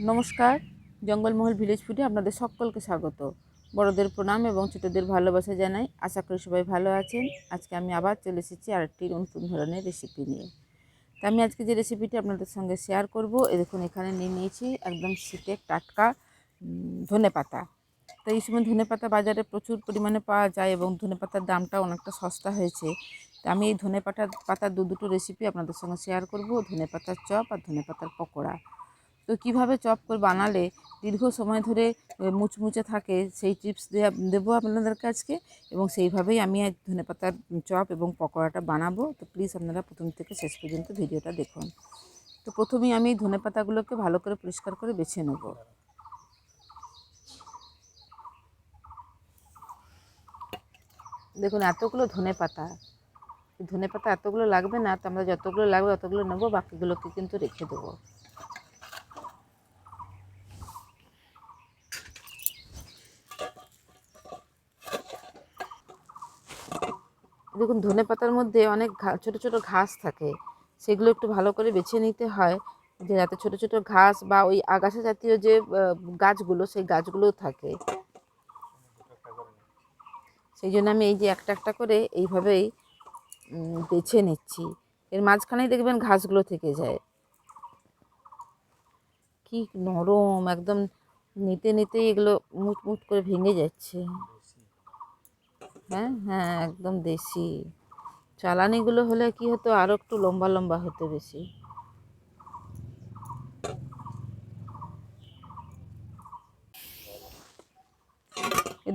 নমস্কার, জঙ্গলমহল ভিলেজ ফুডে আপনাদের সকলকে স্বাগত। বড়দের প্রণাম এবং ছোটদের ভালোবাসা জানাই। আশা করি সবাই ভালো আছেন। আজকে আমি আবার চলে এসেছি আরেকটি নতুন ধরনের রেসিপি নিয়ে। তা আমি আজকে যে রেসিপিটি আপনাদের সঙ্গে শেয়ার করব, এ দেখুন, এখানে নিয়ে নিয়েছি একদম শীতের টাটকা ধনে পাতা। তো এই সময় ধনে পাতা বাজারে প্রচুর পরিমাণে পাওয়া যায় এবং ধনে পাতার দামটা অনেকটা সস্তা হয়েছে। তো আমি এই ধনে পাতা, পাতার দু দুটো রেসিপি আপনাদের সঙ্গে শেয়ার করব। ধনে পাতার চপ আর ধনে পাতার পকোড়া। তো কীভাবে চপ করে বানালে দীর্ঘ সময় ধরে মুচমুচে থাকে, সেই টিপস দেবো আপনাদের কাছকে এবং সেইভাবেই আমি আজ ধনেপাতার চপ এবং পকোড়াটা বানাবো। তো প্লিজ আপনারা প্রথম থেকে শেষ পর্যন্ত ভিডিওটা দেখুন। তো প্রথমেই আমি এই ধনেপাতাগুলোকে ভালো করে পরিষ্কার করে বেছে নেব। দেখুন, এতগুলো ধনে পাতা ধনে পাতা এতগুলো লাগবে না, তো আমরা যতগুলো লাগবে ততগুলো নেব, বাকিগুলোকে কিন্তু রেখে দেবো। দেখুন, ধনে পাতার মধ্যে অনেক ছোট ছোট ঘাস থাকে। সেগুলো একটু ভালো করে বেছে নিতে হয়, যে যাতে ছোট ছোট ঘাস বা ওই আগাছা জাতীয় যে গাছগুলো, সেই গাছগুলো থাকে। সেই জন্য আমি এই যে একটা একটা করে এইভাবেই বেছে নিচ্ছি। এর মাঝখানেই দেখবেন ঘাসগুলো থেকে যায়। কি নরম, একদম নিতে নিতে এগুলো মুট মুট করে ভেঙে যাচ্ছে। হ্যাঁ হ্যাঁ একদম দেশি। চালানিগুলো হলে কি হতো আরও একটু লম্বা লম্বা হতো বেশি।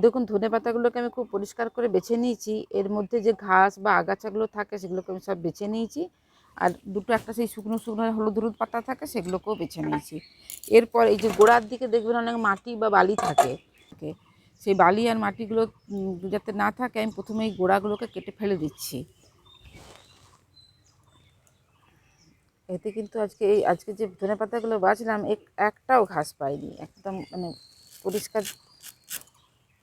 দেখুন, ধনে পাতাগুলোকে আমি খুব পরিষ্কার করে বেছে নিয়েছি। এর মধ্যে যে ঘাস বা আগাছাগুলো থাকে, সেগুলোকে আমি সব বেছে নিয়েছি। আর দুটো একটা সেই শুকনো শুকনো হলুদ হলুদ পাতা থাকে, সেগুলোকেও বেছে নিয়েছি। এরপর এই যে গোড়ার দিকে দেখবেন অনেক মাটি বা বালি থাকে। সেই বালি আর মাটিগুলো যাতে না থাকে আমি প্রথমে এই গোড়াগুলোকে কেটে ফেলে দিচ্ছি। এতে কিন্তু আজকে এই, আজকে যে ধনে পাতাগুলো বাছলাম এক- একটাও ঘাস পাইনি। একদম মানে পরিষ্কার।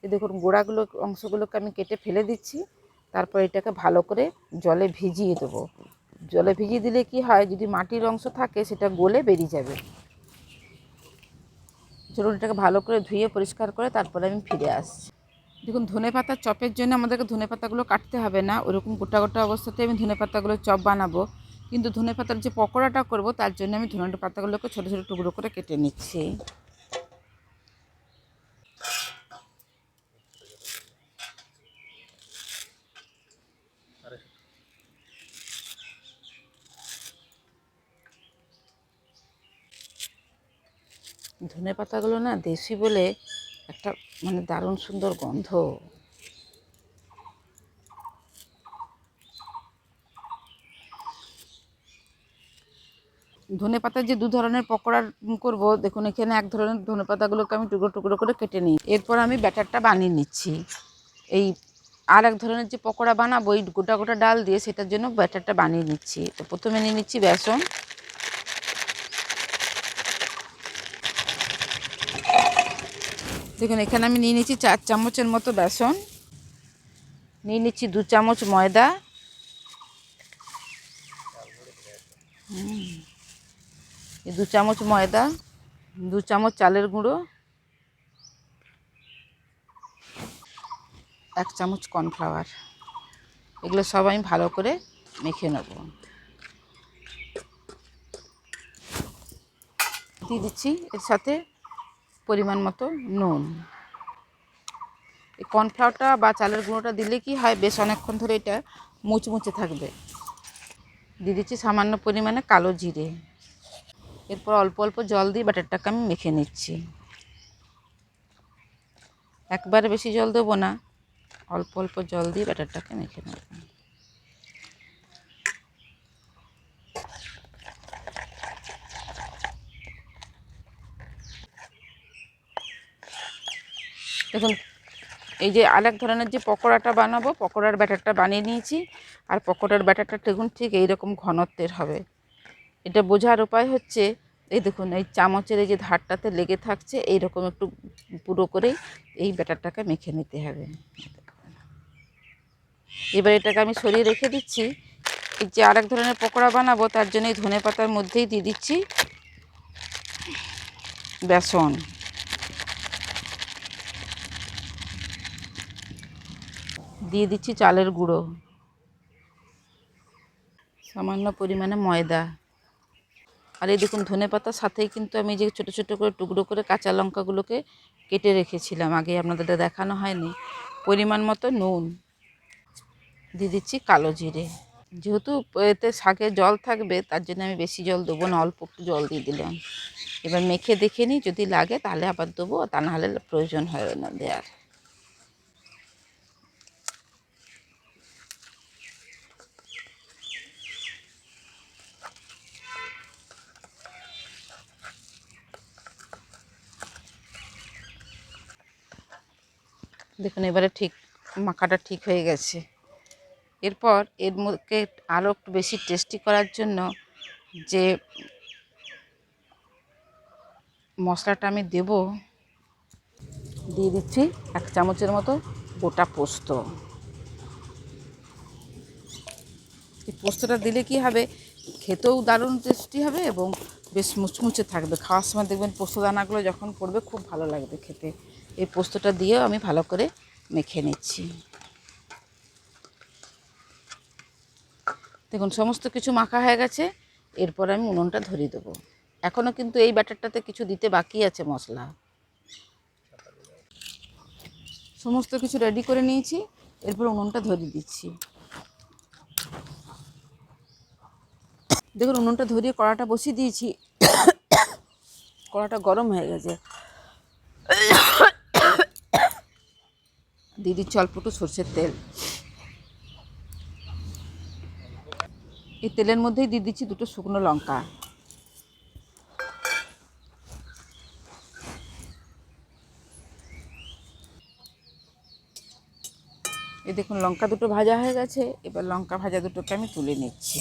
দেখুন, গোড়াগুলো, অংশগুলোকে আমি কেটে ফেলে দিচ্ছি। তারপর এটাকে ভালো করে জলে ভিজিয়ে দেবো। জলে ভিজিয়ে দিলে কি হয়, যদি মাটির অংশ থাকে, সেটা গলে বেরিয়ে যাবে। চলুন এটাকে ভালো করে ধুয়ে পরিষ্কার করে তারপরে আমি ফিরে আসছি। দেখুন, ধনে পাতা চপের জন্য আমাদেরকে ধনে পাতাগুলো কাটতে হবে না। ওরকম গোটা গোটা অবস্থাতে আমি ধনে পাতাগুলো চপ বানাবো। কিন্তু ধনে পাতার যে পকোড়াটা করব, তার জন্য আমি ধনে পাতাগুলোকে ছোটো ছোটো টুকরো করে কেটে নিচ্ছি। ধনে পাতাগুলো না দেশি বলে একটা মানে দারুণ সুন্দর গন্ধ। ধনে পাতার যে দু ধরনের পকোড়া করব, দেখুন এখানে এক ধরনের ধনে পাতাগুলোকে আমি টুকরো টুকরো করে কেটে নিই। এরপর আমি ব্যাটারটা বানিয়ে নিচ্ছি। এই আর এক ধরনের যে পকোড়া বানাবো, এই গোটা গোটা ডাল দিয়ে সেটার জন্য ব্যাটারটা বানিয়ে নিচ্ছি। তো প্রথমে নিয়ে নিচ্ছি বেসন। দেখুন, এখানে আমি নিয়ে নিচ্ছি চার চামচের মতো বেসন। নিয়ে নিচ্ছি দু চামচ ময়দা। দু চামচ ময়দা, দু চামচ চালের গুঁড়ো, এক চামচ কর্নফ্লাওয়ার। এগুলো সব আমি ভালো করে মেখে নেব। দিয়ে দিচ্ছি এর সাথে পরিমাণ মতো নুন। এই কর্নফ্লাওয়ারটা বা চালের গুঁড়োটা দিলে কি হয়, বেশ অনেকক্ষণ ধরে এটা মুচমুচে থাকবে। দিয়ে দিচ্ছি সামান্য পরিমাণে কালো জিরে। এরপর অল্প অল্প জল দিয়ে ব্যাটারটাকে আমি মেখে নিচ্ছি। একবারে বেশি জল দেবো না, অল্প অল্প জল দিয়ে ব্যাটারটাকে মেখে নেব। দেখুন, এই যে আরেক ধরনের যে পকোড়াটা বানাবো, পকোড়ার ব্যাটারটা বানিয়ে নিয়েছি। আর পকোড়ার ব্যাটারটা দেখুন, ঠিক এইরকম ঘনত্বের হবে। এটা বোঝার উপায় হচ্ছে, এই দেখুন, এই চামচের এই যে ধারটাতে লেগে থাকছে, এইরকম একটু পুরো করে এই ব্যাটারটাকে মেখে নিতে হবে। এবার এটাকে আমি সরিয়ে রেখে দিচ্ছি। এই যে আরেক ধরনের পকোড়া বানাবো, তার জন্য এই ধনে পাতার মধ্যেই দিয়ে দিচ্ছি বেসন। দিয়ে দিচ্ছি চালের গুঁড়ো। সামান্য পরিমাণে ময়দা। আর এই দেখুন ধনে পাতার সাথেই কিন্তু আমি যে ছোটো ছোটো করে টুকরো করে কাঁচা লঙ্কাগুলোকে কেটে রেখেছিলাম, আগে আপনাদের দেখানো হয়নি। পরিমাণ মতো নুন দিয়ে দিচ্ছি কালো জিরে। যেহেতু এতে শাকে জল থাকবে, তার জন্য আমি বেশি জল দেবো না, অল্প একটু জল দিয়ে দিলাম। এবার মেখে দেখে নিই, যদি লাগে তাহলে আবার দেবো, তা নাহলে প্রয়োজন হয় না দেওয়ার। দেখুন, এবারে ঠিক মাখাটা ঠিক হয়ে গেছে। এরপর এর মধ্যে আরও একটু বেশি টেস্টি করার জন্য যে মশলাটা আমি দেব, দিয়ে দিচ্ছি এক চামচের মতো গোটা পোস্ত। এই পোস্তটা দিলে কি হবে? খেতেও দারুণ টেস্টি হবে এবং বেশ মুচমুচে থাকবে। খাওয়ার সময় দেখবেন পোস্ত দানাগুলো যখন পড়বে খুব ভালো লাগবে খেতে। এই পোস্তটা দিয়েও আমি ভালো করে মেখে নিচ্ছি। দেখুন, সমস্ত কিছু মাখা হয়ে গেছে। এরপর আমি উনুনটা ধরিয়ে দেবো। এখনও কিন্তু এই ব্যাটারটাতে কিছু দিতে বাকি আছে মশলা। সমস্ত কিছু রেডি করে নিয়েছি। এরপর উনুনটা ধরিয়ে দিচ্ছি। দেখুন, উনুনটা ধরিয়ে কড়াটা বসিয়ে দিয়েছি। কড়াটা গরম হয়ে গেছে। দিয়ে দিচ্ছি সর্ষের তেল। এই তেলের মধ্যেই দিয়ে দিচ্ছি দুটো শুকনো লঙ্কা। এই দেখুন, লঙ্কা দুটো ভাজা হয়ে গেছে। এবার লঙ্কা ভাজা দুটোকে আমি তুলে নিচ্ছি।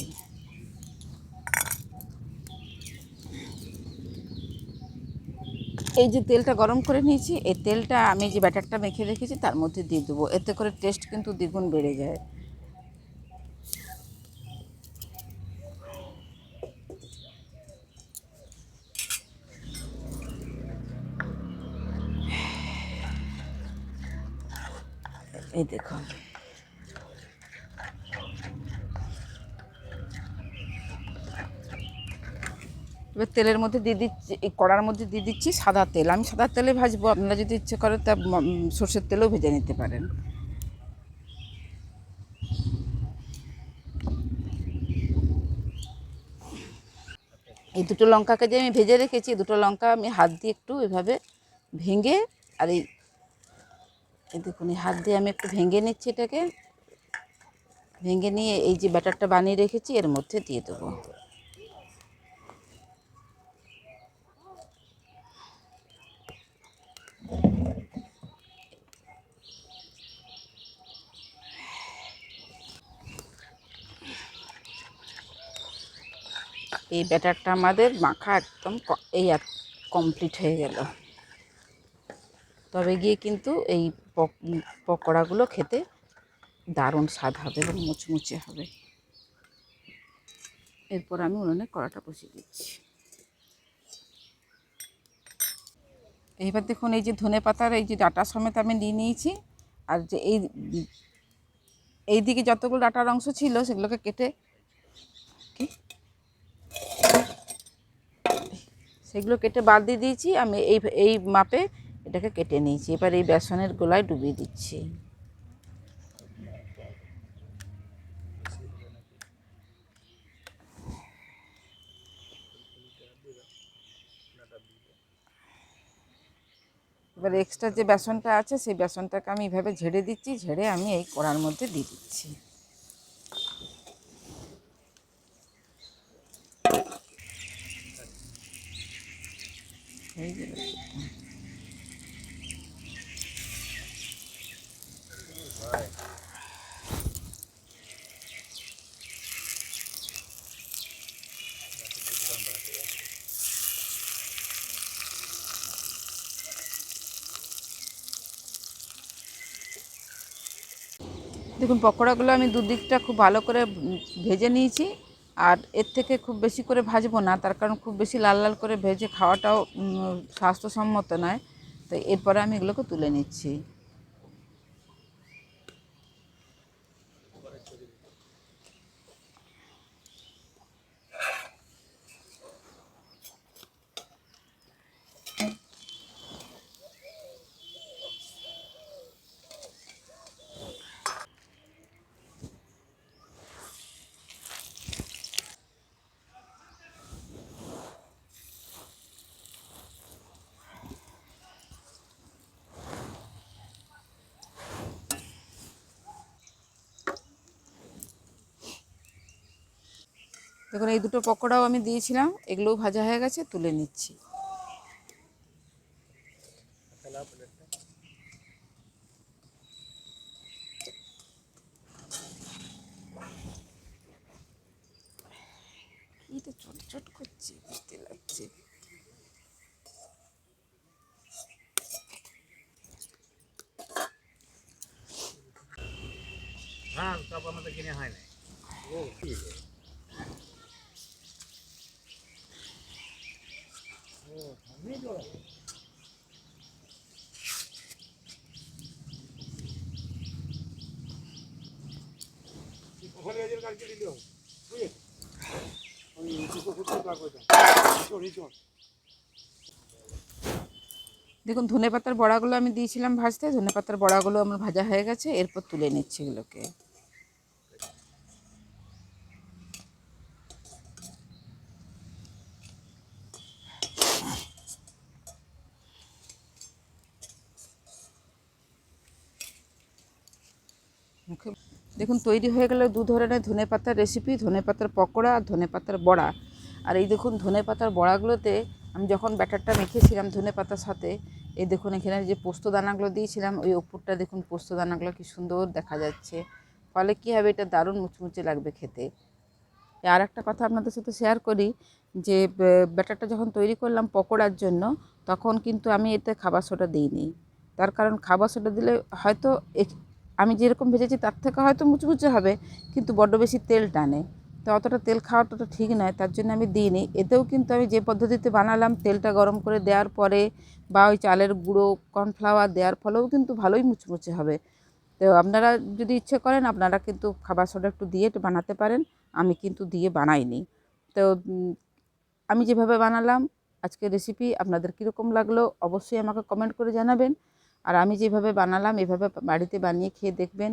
এই যে তেলটা গরম করে নিয়েছি, এই তেলটা আমি যে ব্যাটারটা মেখে রেখেছি তার মধ্যে দিয়ে দেবো। এতে করে টেস্ট কিন্তু দ্বিগুণ বেড়ে যায়। এই দেখুন। এবার তেলের মধ্যে দিয়ে দিচ্ছি কড়ার মধ্যে দিয়ে দিচ্ছি সাদা তেল। আমি সাদা তেলে ভাজবো, আপনারা যদি ইচ্ছে করেন তা সর্ষের তেলেও ভেজে নিতে পারেন। এই দুটো লঙ্কাকে যে আমি ভেজে রেখেছি দুটো লঙ্কা আমি হাত দিয়ে একটু এভাবে ভেঙে, আর এই দেখুন, এই হাত দিয়ে আমি একটু ভেঙে নিচ্ছি এটাকে। ভেঙে নিয়ে এই যে ব্যাটারটা বানিয়ে রেখেছি, এর মধ্যে দিয়ে দেবো। এই ব্যাটারটা আমাদের মাখা একদম এই কমপ্লিট হয়ে গেল। তবে গিয়ে কিন্তু এই পক- পকোড়াগুলো খেতে দারুণ স্বাদ হবে এবং মুচমুচে হবে। এরপর আমি উনুনে কড়াটা বসিয়ে দিচ্ছি। এইবার দেখুন এই যে ধনে পাতার এই যে ডাটা সমেত আমি নিয়ে নিয়েছি, আর যে এই এই দিকে যতগুলো ডাটার অংশ ছিল সেগুলোকে কেটে কি? সেগুলো কেটে বাদ দিয়ে দিয়েছি, আমি এই এই মাপে এটাকে কেটে নিয়েছি। এবার এই বেসনের গোলায় ডুবিয়ে দিচ্ছি। এবার এক্সট্রা যে বেসনটা আছে, সেই বেসনটাকে আমি এইভাবে ঝেড়ে দিচ্ছি, ঝেড়ে আমি এই কড়ার মধ্যে দিয়ে দিচ্ছি। দেখুন পকোড়াগুলো আমি দুদিকটা খুব ভালো করে ভেজে নিয়েছি। আর এর থেকে খুব বেশি করে ভাজবো না, তার কারণ খুব বেশি লাল লাল করে ভেজে খাওয়াটাও স্বাস্থ্যসম্মত নয়। তো এরপরে আমি এগুলোকে তুলে নিচ্ছি। দেখুন এই দুটো পকোড়াও আমি দিয়েছিলাম এগুলোও ভাজা হয়ে গেছে তুলে নিচ্ছি। কি তো চট চট করছে বুঝতে লাগছে। হ্যাঁ সব আমাদের কিনে হয় না ও ঠিক আছে ও আমি তো ওখানে এদের কালকে দিল বুঝলি ওই দুটো ফুটো কাগজ চল চল দেখুন, ধনে পাতার বড়াগুলো আমি দিয়েছিলাম ভাজতে, ধনে পাতার বড়াগুলো আমার ভাজা হয়ে গেছে, এরপর তুলে নিচ্ছি এগুলোকে। দেখুন, তৈরি হয়ে গেল দু ধরনের ধনে পাতার রেসিপি ধনে পাতার পকোড়া আর ধনে পাতার বড়া। আর এই দেখুন ধনে পাতার বড়াগুলোতে আমি যখন ব্যাটারটা মেখেছিলাম ধনে পাতার সাথে, এই দেখুন এখানে যে পোস্ত দানাগুলো দিয়েছিলাম, ওই ওপরটা দেখুন পোস্ত দানাগুলো কি সুন্দর দেখা যাচ্ছে। ফলে কী হবে, এটা দারুণ মুচমুচে লাগবে খেতে। আর একটা কথা আপনাদের সাথে শেয়ার করি, যে ব্যাটারটা যখন তৈরি করলাম পকোড়ার জন্য, তখন কিন্তু আমি এতে খাবার সোডা দিইনি। তার কারণ খাবার সোডা দিলে হয়তো আমি যেরকম ভেজেছি তার থেকে হয়তো মুচমুচে হবে, কিন্তু বড্ড বেশি তেল টানে। তো অতটা তেল খাওয়াটা তো ঠিক নয়, তার জন্য আমি দিইনি। এতেও কিন্তু আমি যে পদ্ধতিতে বানালাম, তেলটা গরম করে দেওয়ার পরে বা ওই চালের গুঁড়ো, কর্নফ্লাওয়ার দেওয়ার ফলেও কিন্তু ভালোই মুচমুচে হবে। তো আপনারা যদি ইচ্ছে করেন, আপনারা কিন্তু খাবার সোডা একটু দিয়ে একটু বানাতে পারেন। আমি কিন্তু দিয়ে বানাইনি। তো আমি যেভাবে বানালাম, আজকের রেসিপি আপনাদের কীরকম লাগল অবশ্যই আমাকে কমেন্ট করে জানাবেন। আর আমি যেভাবে বানালাম, এভাবে বাড়িতে বানিয়ে খেয়ে দেখবেন।